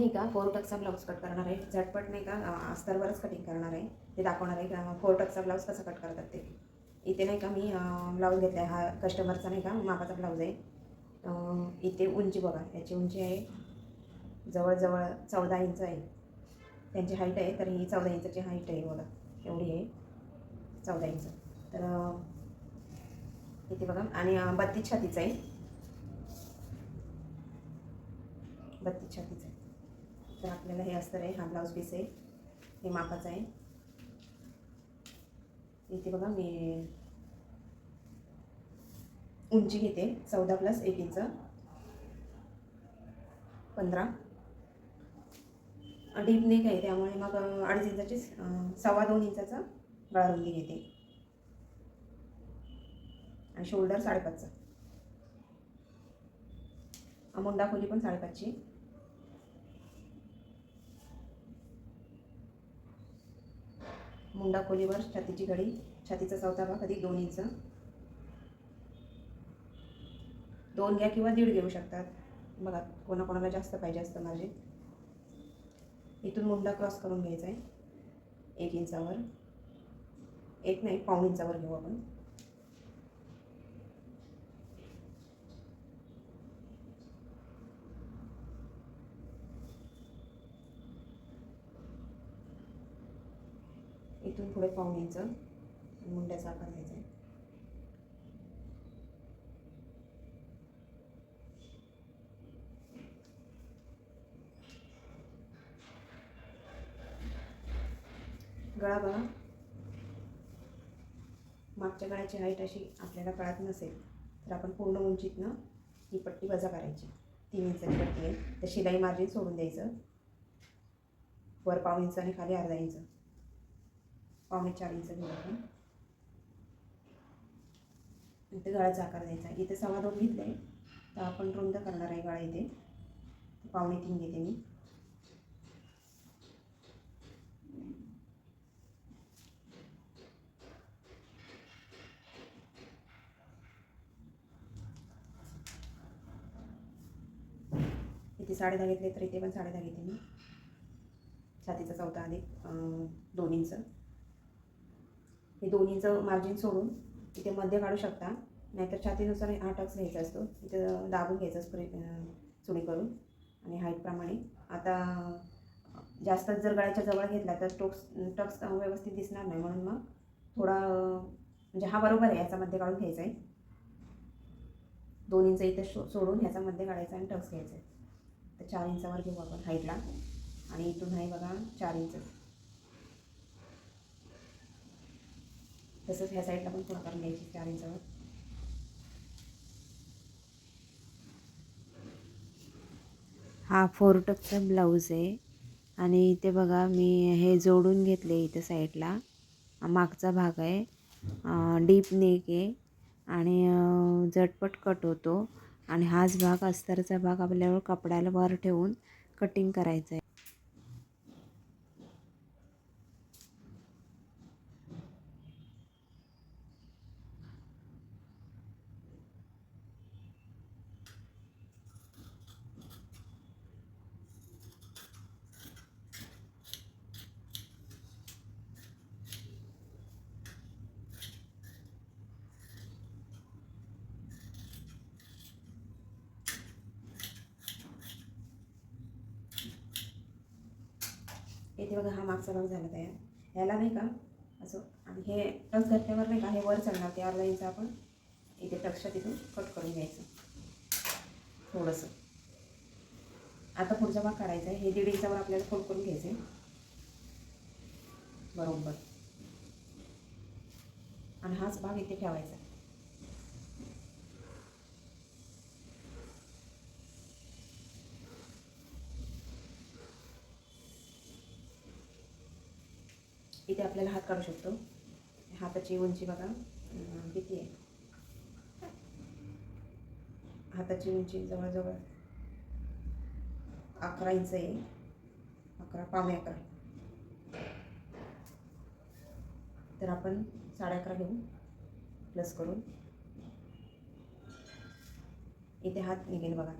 नाही का? फोर टक्सचा ब्लाऊज कट करणार आहे. झटपट नाही का? अस्तरवरच कटिंग करणार आहे. ते दाखवणार आहे. का फोर टक्सचा ब्लाऊज कसा कट करतात ते. इथे नाही का मी ब्लाऊज घेतला आहे हा कस्टमरचा नाही का? मापाचा ब्लाऊज आहे. इथे उंची बघा. याची उंची आहे जवळजवळ चौदा इंच आहे. त्यांची हाईट आहे तर ही चौदा इंचाची हाईट आहे बघा. एवढी आहे. चौदा इंच. तर इथे बघा. आणि बत्तीस छातीचं आहे. बत्तीस छातीचं आहे. तर आपल्याला हे अस्तर आहे हा ब्लाऊज पीस आहे. हे मापाचं आहे. इथे बघा मी उंची घेते चौदा प्लस एक इंच पंधरा. डीप नेक आहे त्यामुळे मग अडीच इंचाची सव्वा दोन इंचाचा गळा रुंदी घेते. आणि शोल्डर साडेपाचचा. अं, मुंडा खोली पण साडेपाचची. मुंडा खोलीवर छातीची घडी छातीचा चौथा भाग अधिक दोन इंच. दोन घ्या किंवा दीड घेऊ शकतात. बघा कोणाकोणाला जास्त पाहिजे असतं मार्जिन इथून मुंडा क्रॉस करून घ्यायचा आहे. एक इंचावर. एक नाही पाऊण इंचावर घेऊ आपण. इथून पुढे पाहून यायचं मुंड्याचा आकार द्यायचा आहे. गळा बघा. मागच्या गळ्याची हाईट अशी आपल्याला कळत नसेल तर आपण पूर्ण उंचीतनं ही पट्टी वजा करायची. तीन इंचाची पट्टी आहे. तर शिलाई मार्जिन सोडून द्यायचं. वर पाव इंच आणि खाली अर्धा इंच. पावणे चार इंच घेऊ इथे गळाचा आकार द्यायचा इथे सव्वा दोन घेतले आहे तर आपण रुंद करणार आहे गळा इथे. पावणे तीन घेते मी. इथे साडे दहा घेतले तर इथे पण साडे दहा घेते मी. छातीचा चौथा अधिक दोन इंच हे दोन्हीचं मार्जिन सोडून इथे मध्य काढू शकता. नाहीतर छातीनुसार हा टक्स घ्यायचा असतो. इथे दाबून घ्यायचा स्प्रे अं, चुडी करून आणि हाईटप्रमाणे आता जास्तच जास्त जर गळ्याच्या जवळ घेतला तर टोक्स टक्स व्यवस्थित दिसणार नाही. म्हणून मग थोडा म्हणजे हा बरोबर आहे. याचा मध्ये काढून घ्यायचा आहे. दोन इंच इथं शो सोडून ह्याचा मध्य काढायचा आणि टक्स घ्यायचा आहे. तर चार इंचावर घेऊ आपण हाईटला आणि इथून आहे बघा चार इंच. तसंच ह्या साईडला पण थोडं घ्यायची चार इंचावर हा फोरटकचा ब्लाऊज आहे. आणि इथे बघा मी हे जोडून घेतले इथे साईडला. मागचा भाग आहे. डीप नेक आहे. आणि झटपट कट होतो. आणि हाच भाग अस्तरचा भाग आपल्यावर कपड्याला वर ठेवून कटिंग करायचं आहे इथे बघा हा मागचा भाग झाला तयार. याला नाही का असं आणि हे टक्स घातल्यावर नाही का हे वर चढणार ते अर्धा इंच आपण. इथे टक्सच्या तिथून कट करून घ्यायचं. थोडंसं. आता पुढचा भाग काढायचा आहे. हे दीड इंचावर आपल्याला फोल्ड करून घ्यायचं आहे. बरोबर. आणि हाच भाग इथे ठेवायचा इथे आपल्याला हात काढू शकतो. हाताची उंची बघा. किती आहे? हाताची उंची जवळजवळ अकरा इंच आहे. अकरा पावणे अकरा. तर आपण साडे अकरा घेऊ. प्लस करून. इथे हात निघेल बघा.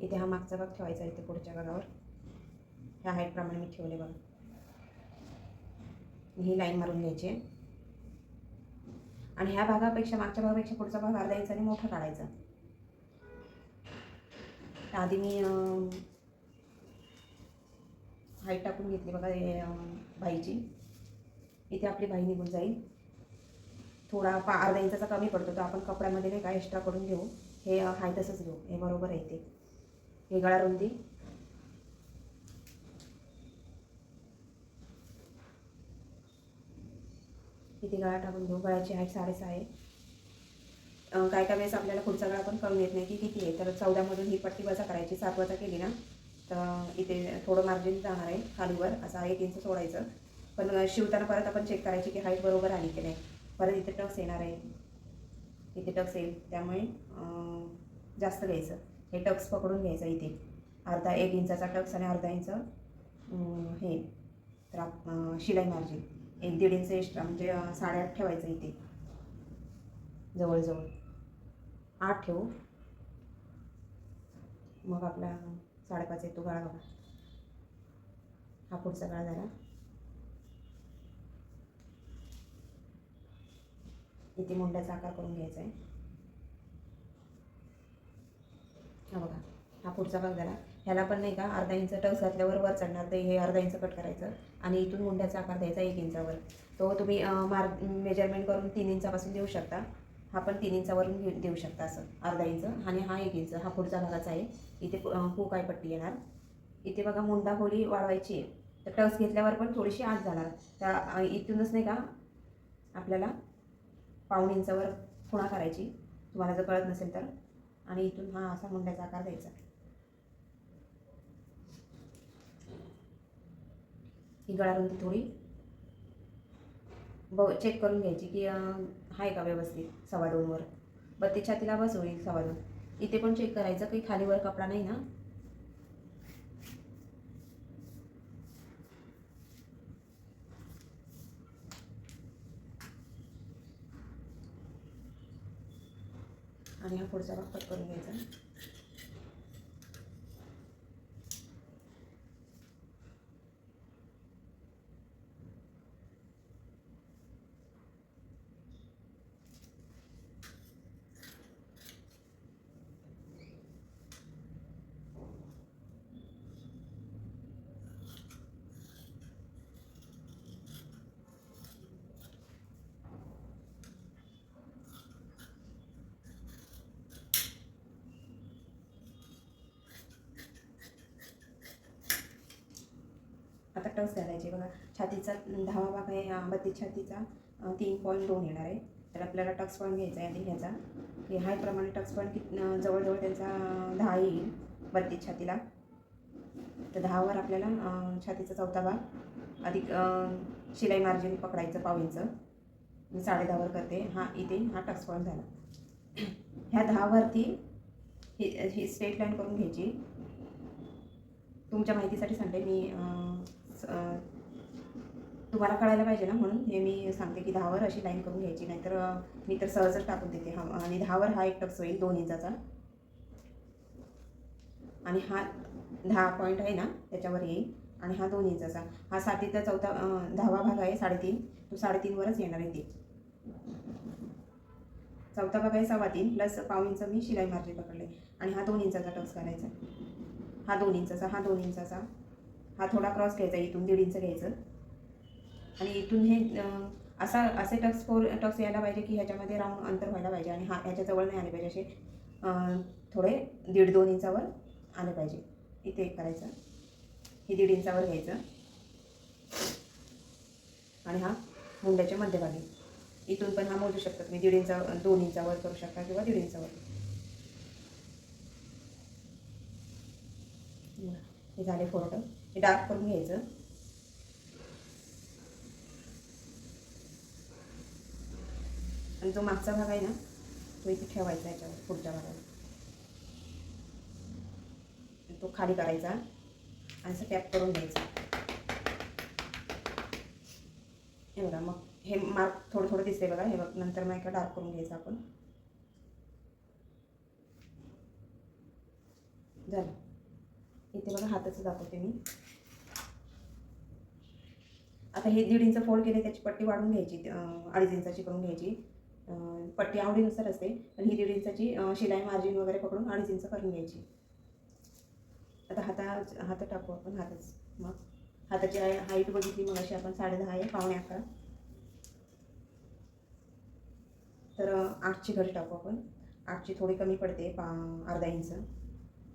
इथे हा मागचा भाग ठेवायचा इथे पुढच्या भागावर. ह्या हाईटप्रमाणे मी ठेवले बघा. ही लाईन मारून घ्यायची. आहे आणि ह्या भागापेक्षा मागच्या भागापेक्षा पुढचा भाग अर्धा इंचाने मोठा काढायचा. आधी मी हाईट टाकून घेतली बघा हे इथे आपली बाई निघून जाईल. थोडा पा अर्धा इंचाचा कमी पडतो तो आपण कपड्यामध्ये नाही का एक्स्ट्रा करून घेऊ. हे हाय तसंच घेऊ. हे बरोबर आहे ते. हे गळा रुंदी. किती गळा टाकून घेऊ? गळ्याची हाईट साडेसहा आहे. काय काय वेळेस आपल्याला पुढचा गळा पण कळून येत नाही की किती आहे. तर चौदामधून ही पट्टी वजा करायची सात वजा केली ना तर इथे थोडं मार्जिन जाणार आहे खालीवर. असा एक इंच सोडायचं. पण शिवताना परत आपण चेक करायची की हाईट बरोबर आली की नाही. परत इथे टक्स येणार आहे. इथे टक्स येईल. त्यामुळे जास्त घ्यायचं. हे टक्स पकडून घ्यायचं इथे. अर्धा एक इंचाचा टक्स आणि अर्धा इंच हे तर शिलाई मार्जिन एक दीड इंच एक्स्ट्रा म्हणजे साडेआठ ठेवायचं इथे. जवळजवळ. आठ ठेवू. मग आपला साडेपाच येतो गाळा बघा. हा पुढचा गाळा झाला. इथे मुंड्याचा आकार करून घ्यायचा आहे. हा बघा. हा पुढचा भाग झाला. ह्याला पण नाही का अर्धा इंच टक्स घातल्यावर वर चढणार ते हे अर्धा इंच कट करायचं. आणि इथून मुंड्याचा आकार द्यायचा एक इंचावर. तो तुम्ही मार मेजरमेंट करून तीन इंचापासून देऊ शकता. हा पण तीन इंचावरून देऊ शकता असं. अर्धा इंच आणि हा एक इंच. हा पुढचा भागाचा आहे. इथे हू आहे पट्टी येणार. इथे बघा मुंडा खोली वाढवायची आहे. तर टक्स घेतल्यावर पण थोडीशी आत जाणार. त्या इथूनच नाही का आपल्याला पाऊण इंचावर खुणा करायची. तुम्हाला जर कळत नसेल तर. आणि इथून हा असा मुंड्याचा आकार द्यायचा. ही गळारुंदी थोडी. ब चेक करून घ्यायची की आहे का व्यवस्थित सव्वा दोनवर बत्ती छातीला बस होईल सव्वा दोन. इथे पण चेक करायचं काही खालीवर कपडा नाही ना. आणि हा पुढचा भाग कट करून घ्यायचा. आता टस घालायचे बघा. छातीचा दहावा भाग आहे बत्तीस छातीचा तीन पॉईंट दोन येणार आहे. तर आपल्याला टक्स पॉईंट घ्यायचा आहे आधी ह्याचा. की हायप्रमाणे टक्स पॉईंट कित जवळजवळ त्यांचा दहा येईल बत्तीस छातीला. तर दहावर आपल्याला छातीचा चौथा भाग. अधिक शिलाई मार्जिन पकडायचं पाव इंच मी साडे दहावर करते. हा इथे हा टक्स पॉईंट झाला. ह्या दहावरती ही ही स्ट्रेट लाईन करून घ्यायची. तुमच्या माहितीसाठी सांगते मी तुम्हाला कळायला पाहिजे ना म्हणून हे मी सांगते की दहावर अशी लाईन करून घ्यायची नाहीतर मी तर सहजच टाकून देते. हा आणि दहावर हा एक टक्स होईल दोन इंचाचा. आणि हा दहा पॉईंट आहे ना त्याच्यावर येईल. आणि हा दोन इंचाचा. हा सातीचा चौथा दहावा भाग आहे साडेतीन. तो साडेतीनवरच येणार आहे ते. चौथा भाग आहे सव्वा तीन प्लस पाव इंच मी शिलाई मार्जिन पकडले. आणि हा दोन इंचाचा टक्स घालायचा हा दोन इंचाचा हा दोन इंचाचा. हा थोडा क्रॉस घ्यायचा इथून दीड इंच घ्यायचं. आणि इथून हे असा असे टक्स फोर टक्स यायला पाहिजे की ह्याच्यामध्ये राऊंड अंतर व्हायला पाहिजे आणि हा ह्याच्याजवळ नाही आले पाहिजे असे थोडे दीड दोन इंचावर आले पाहिजे. इथे एक करायचं. हे दीड इंचावर घ्यायचं. आणि हा मुंड्याच्या मध्यभागी. इथून पण हा मोजू शकता तुम्ही दीड इंचा दोन इंचावर करू शकता किंवा दीड इंचावर. हे झाले फोटो हे डार्क करून घ्यायचं. आणि जो मागचा भाग आहे ना तो इथे ठेवायचा याच्यावर पुढच्या भागावर. तो खाली करायचा आणि असं टॅप करून घ्यायचा. हे बघा मग हे मार्क थोडं थोडं दिसते बघा हे बघ नंतर मग एका डार्क करून घ्यायचं आपण. झालं. इथे बघा हाताचं दाखवते मी. आता हे दीड इंच फोल्ड केले त्याची पट्टी वाढून घ्यायची अडीच इंचाची करून घ्यायची. पट्टी आवडीनुसार असते पण ही दीड इंचाची शिलाई मार्जिन वगैरे पकडून अडीच इंच करून घ्यायची. आता हाता हात टाकू आपण हातच. मग हाताची हाईट बघितली मग अशी आपण साडे दहा आहे पावणे अकरा. तर आठची घडी टाकू आपण. आठची थोडी कमी पडते पा अर्धा इंच.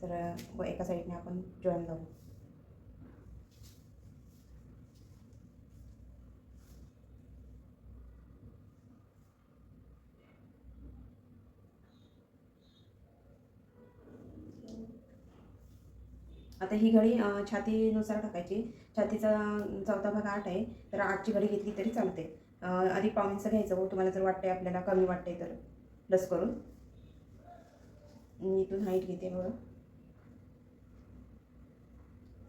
तर एका साईडने आपण जॉईन लावू. आता ही घडी छातीनुसार टाकायची. छातीचा चौथा भाग आठ आहे. तर आठची घडी घेतली तरी चालते. अं, आधी पाऊणचं घ्यायचं हो तुम्हाला जर वाटते आपल्याला कमी वाटते तर प्लस करून. मी इथून हाईट घेते बघा.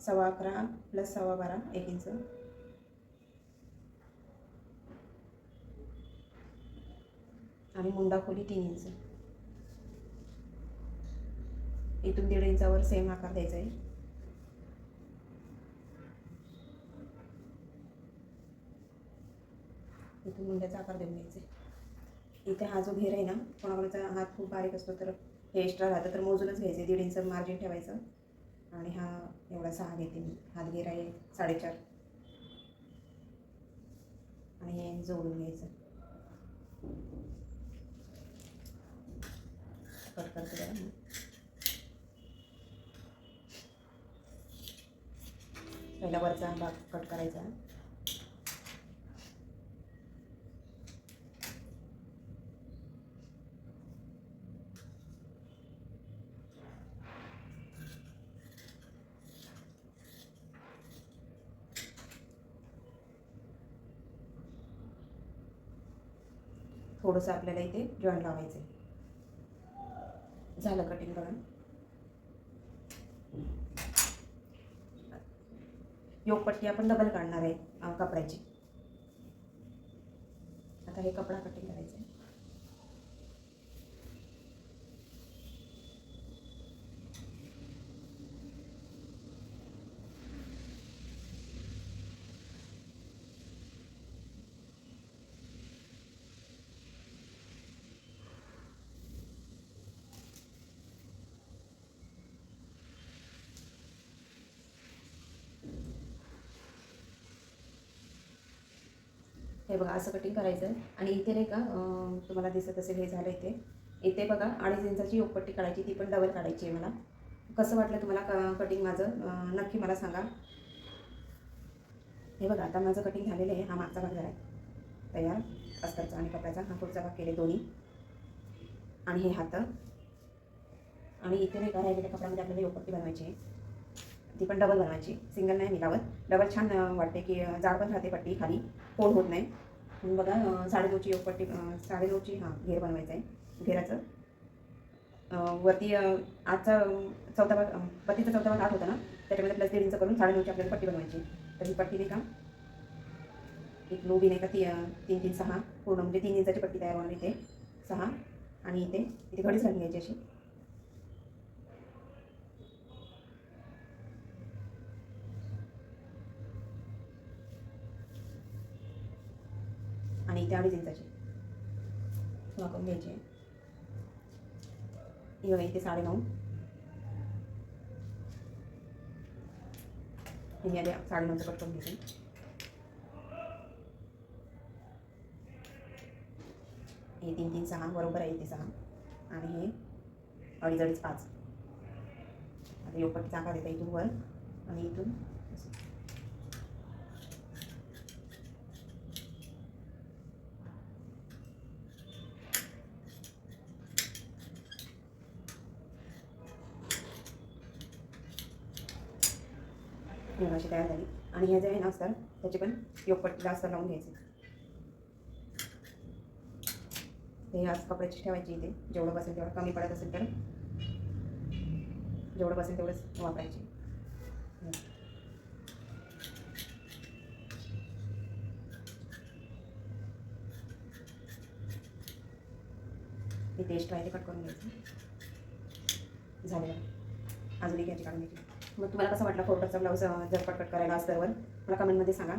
सव्वा अकरा प्लस सव्वा बारा एक इंच. आणि मुंडा खोली तीन इंच. इथून दीड इंचावर सेम आकार द्यायचा आहे. इथून मुंड्याचा आकार देऊन घ्यायचा. आहे इथे हा जो घेर आहे ना कोणाकोणाचा हात खूप बारीक असतो तर हे एक्स्ट्रा राहतं तर मोजूनच घ्यायचे. दीड इंच मार्जिन ठेवायचं. आणि हा एवढा सहा घेते मी. हात घेर आहे साडेचार. आणि हे जोडून घ्यायचं. कट करते जरा पहिला वरचा भाग कट करायचा. थोडंसं आपल्याला इथे जॉईंट लावायचं आहे झालं कटिंग बघा. योगपट्टी आपण डबल काढणार आहे कपड्याची. आता हे कपडा कटिंग करायचं आहे हे बघा असं कटिंग करायचं. आहे आणि इथे नाही का तुम्हाला दिसत असेल हे झालं इथे. इथे बघा अडीच इंचाची योगपट्टी काढायची ती पण डबल काढायची आहे मला. कसं वाटलं तुम्हाला क कटिंग माझं? नक्की मला सांगा. हे बघा आता माझं कटिंग झालेलं आहे. हा मागचा भाग झाला आहे तयार. अस्तरचा आणि कपड्याचा. हा पुढचा भाग केले दोन्ही. आणि हे हात. आणि इथे नाही का राहिलेल्या कपड्यामध्ये आपल्याला योगपट्टी बनवायची आहे. ती पण डबल बनवायची. सिंगल नाही मी लावत डबल छान वाटते की जाड पण राहते पट्टी खाली. फोड होत नाही. म्हणून बघा अं, साडेनऊची योगपट्टी अं, साडेनऊची हां घेर बनवायचं आहे घेराचं वरती आजचा चौथा भाग अं, पट्टीचा चौथा भाग आत होता ना त्याच्यामध्ये प्लस दीड इंच करून साडेनऊची आपल्याला पट्टी बनवायची. तर ही पट्टी नाही का? एक लोबी नाही का ती तीन तीन सहा. पूर्ण म्हणजे तीन इंचाची पट्टी तयार होणार इथे. सहा. आणि इथे इथे घडीच घालून घ्यायची अशी आणि इथे अडीच इंचाची वाकून घ्यायची ही बघा इथे साडे नऊ मी आधी साडेनऊचं कट करून घेते. हे तीन तीन सहा. बरोबर आहे इथे सहा. आणि हे अडीच अडीच पाच. आता योगपट्टीचा आकार देता इथून वर आणि इथून असं. ही अशी तयार झाली. आणि ह्या ज्या आहे ना अस्तर त्याचे पण योगपट्टीला अस्तर लावून घ्यायचे. हे आज कपड्याची ठेवायची इथे. जेवढं बसेल तेवढं कमी पडत असेल तर जेवढं बसेल तेवढंच वापरायचे. पेस्ट आहे ते कट करून घ्यायचं. झालं. अजून एक याची काढून घ्यायची. मग तुम्हाला कसं वाटलं फोटोचा ब्लाऊज झटपट कट करायला असल्यावर मला कमेंटमध्ये सांगा.